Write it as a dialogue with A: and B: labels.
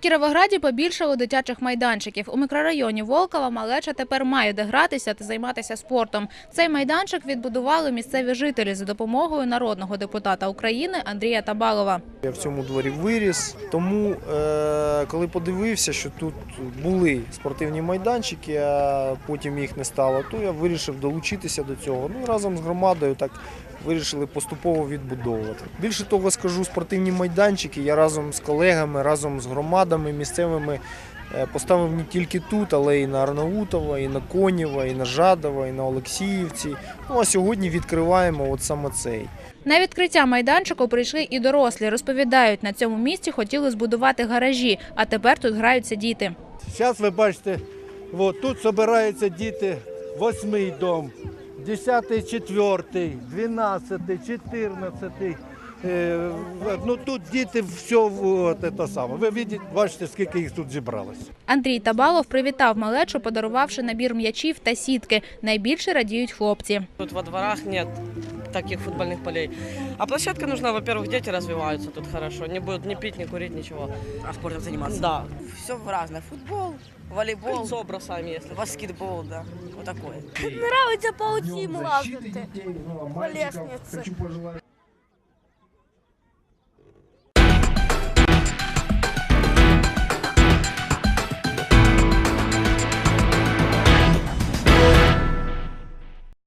A: Кіровограді побільшало дитячих майданчиків. У мікрорайоні Волкова малеча тепер має де гратися та займатися спортом. Цей майданчик відбудували місцеві жителі за допомогою народного депутата України Андрія Табалова.
B: Я в цьому дворі виріс, тому е, коли подивився, що тут були спортивні майданчики, а потім їх не стало, то я вирішив долучитися до цього. Ну разом з громадою так вирішили поступово відбудовувати. Більше того, скажу, спортивні майданчики я разом з колегами, разом з громадами місцевими. е, Поставив не тільки тут, але і на Арнаутова, і на Конєва, і на Жадова, і на Олексіївці. Ну а сьогодні відкриваємо от саме цей.
A: На відкриття майданчику прийшли і дорослі. Розповідають, на цьому місці хотіли збудувати гаражі, а тепер тут граються діти.
C: Зараз ви бачите, от, тут збираються діти, восьмий дом, десятий, четвертий, дванадцятий, чотирнадцятий. Е, ну тут діти все от, це саме. Ви бачите, бачите, скільки їх тут зібралося.
A: Андрій Табалов привітав малечу, подарувавши набір м'ячів та сітки. Найбільше радіють хлопці.
D: Тут во дворах нет таких футбольных полей. А площадка нужна, во-первых, дети развиваются тут хорошо, не будут ни пить, ни курить, ничего.
E: а спортом заниматься.
D: Да,
E: Все разное. Футбол, волейбол,
D: кольцо бросаем, если.
E: баскетбол, да. Вот такое.
F: Нравится по утім лазити по лестниці.